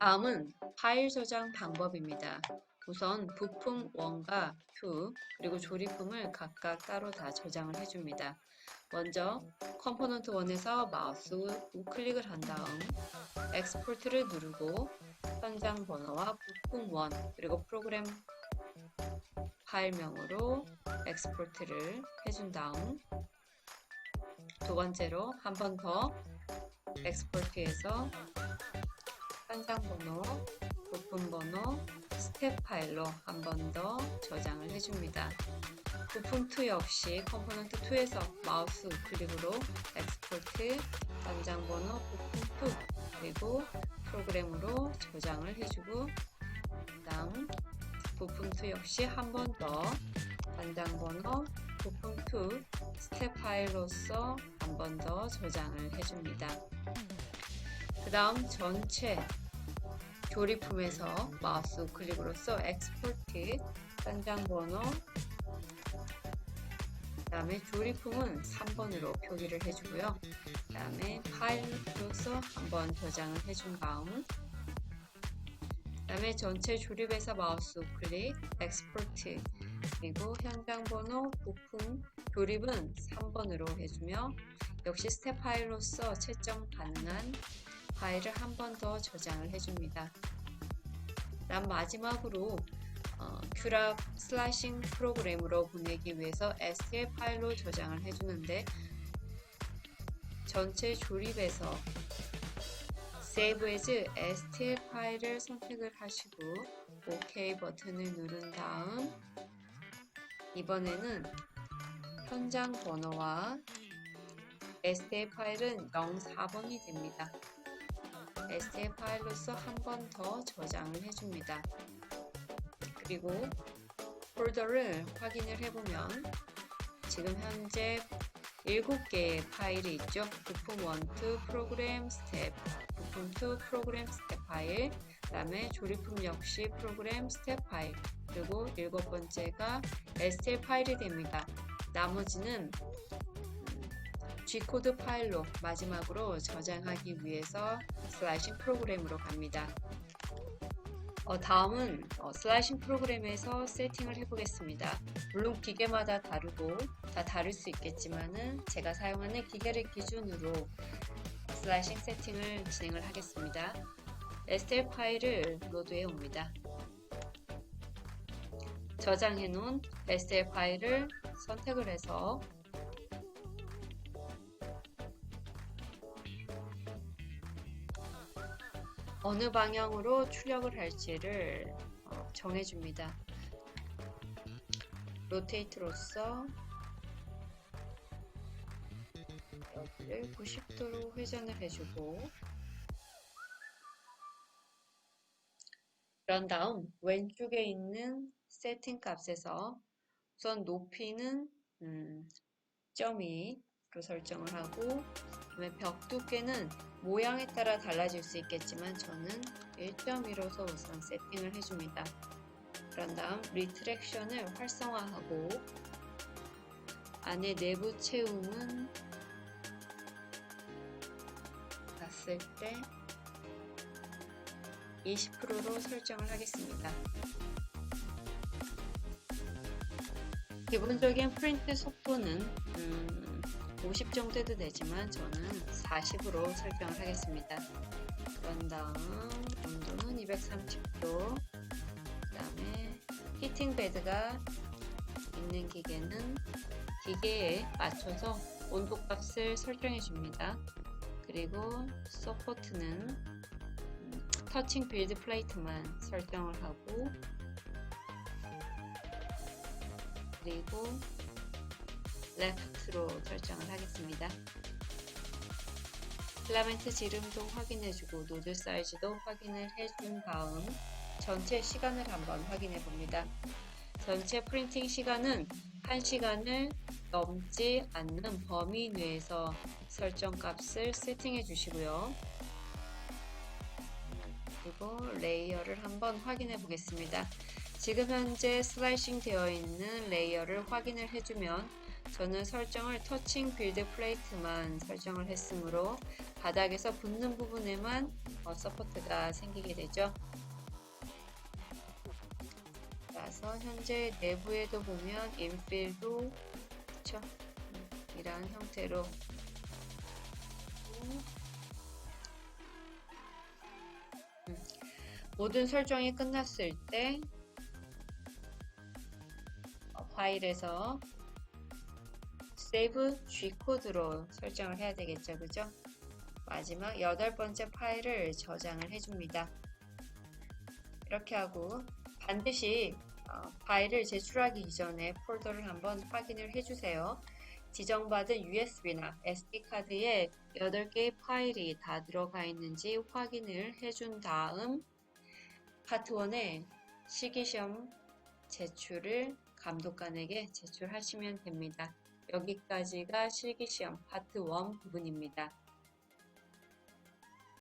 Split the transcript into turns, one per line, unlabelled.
다음은 파일 저장 방법입니다. 우선 부품 1과 2 그리고 조립품을 각각 따로 다 저장을 해줍니다. 먼저 컴포넌트 1에서 마우스 우클릭을 한 다음 엑스포트를 누르고 현장 번호와 부품 1 그리고 프로그램 파일명으로 엑스포트를 해준 다음 두 번째로 한 번 더 엑스포트에서 현장 번호, 부품 번호, 스텝 파일로 한 번 더 저장을 해줍니다. 부품 2 역시 컴포넌트 2에서 마우스 우클릭으로 엑스포트, 현장 번호, 부품 2 그리고 프로그램으로 저장을 해주고 다음 부품 2 역시 한 번 더 현장 번호, 부품 2 스텝 파일로서 한 번 더 저장을 해줍니다. 그 다음 전체 조립품에서 마우스 우클릭으로써 엑스포트 현장 번호 그 다음에 조립품은 3번으로 표기를 해주고요. 그 다음에 파일로서 한번 저장을 해준 다음 그 다음에 전체 조립에서 마우스 우클릭 엑스포트 그리고 현장 번호 부품 조립은 3번으로 해주며 역시 스텝 파일로서 채점 가능한 파일을 한 번 더 저장을 해줍니다. 그다음 마지막으로 어, 큐랍 슬라이싱 프로그램으로 보내기 위해서 STL 파일로 저장을 해주는데 전체 조립에서 Save as STL 파일을 선택을 하시고 OK 버튼을 누른 다음 이번에는 현장 번호와 STL 파일은 04번이 됩니다. STL 파일로서 한 번 더 저장을 해줍니다. 그리고 폴더를 확인을 해보면 지금 현재 7개의 파일이 있죠. 부품 1, 2 프로그램 스텝, 부품 2 프로그램 스텝 파일, 그 다음에 조립품 역시 프로그램 스텝 파일, 그리고 일곱 번째가 STL 파일이 됩니다. 나머지는 G코드 파일로 마지막으로 저장하기 위해서 슬라이싱 프로그램으로 갑니다. 어, 다음은 어, 슬라이싱 프로그램에서 세팅을 해보겠습니다. 물론 기계마다 다르고 다 다를 수 있겠지만은 제가 사용하는 기계를 기준으로 슬라이싱 세팅을 진행을 하겠습니다. STL 파일을 로드해 옵니다. 저장해 놓은 STL 파일을 선택을 해서 어느 방향으로 출력을 할지를 어, 정해줍니다. 로테이트로서 여기를 90도로 회전을 해주고 그런 다음 왼쪽에 있는 세팅 값에서 우선 높이는 음, 0.2로 설정을 하고 그다음에 벽 두께는 모양에 따라 달라질 수 있겠지만 저는 1.1로서 우선 세팅을 해줍니다. 그런 다음 리트랙션을 활성화하고 안에 내부 채움은 봤을 때 20%로 설정을 하겠습니다. 기본적인 프린트 속도는 음, 50 정도 도 되지만 저는 40으로 설정을 하겠습니다. 그런 다음 온도는 230도 그 다음에 히팅 베드가 있는 기계는 기계에 맞춰서 온도 값을 설정해 줍니다. 그리고 서포트는 음, 터칭 빌드 플레이트만 설정을 하고 그리고 레프트로 설정을 하겠습니다. 필라멘트 지름도 확인해주고 노즐 사이즈도 확인을 해준 다음 전체 시간을 한번 확인해 봅니다. 전체 프린팅 시간은 1시간을 넘지 않는 범위 내에서 설정 값을 세팅해 주시고요. 그리고 레이어를 한번 확인해 보겠습니다. 지금 현재 슬라이싱 되어 있는 레이어를 확인을 해주면 저는 설정을 터칭 빌드 플레이트만 설정을 했으므로 바닥에서 붙는 부분에만 어, 서포트가 생기게 되죠. 그래서 현재 내부에도 보면 인필도 그쵸? 음, 이런 형태로 음, 모든 설정이 끝났을 때 어, 파일에서 save G 코드로 설정을 해야 되겠죠, 그죠? 마지막 여덟 번째 파일을 저장을 해줍니다. 이렇게 하고 반드시 어, 파일을 제출하기 이전에 폴더를 한번 확인을 해주세요. 지정받은 USB나 SD카드에 8개의 파일이 다 들어가 있는지 확인을 해준 다음 파트 1의 실기시험 제출을 감독관에게 제출하시면 됩니다. 여기까지가 실기시험 파트 1 부분입니다.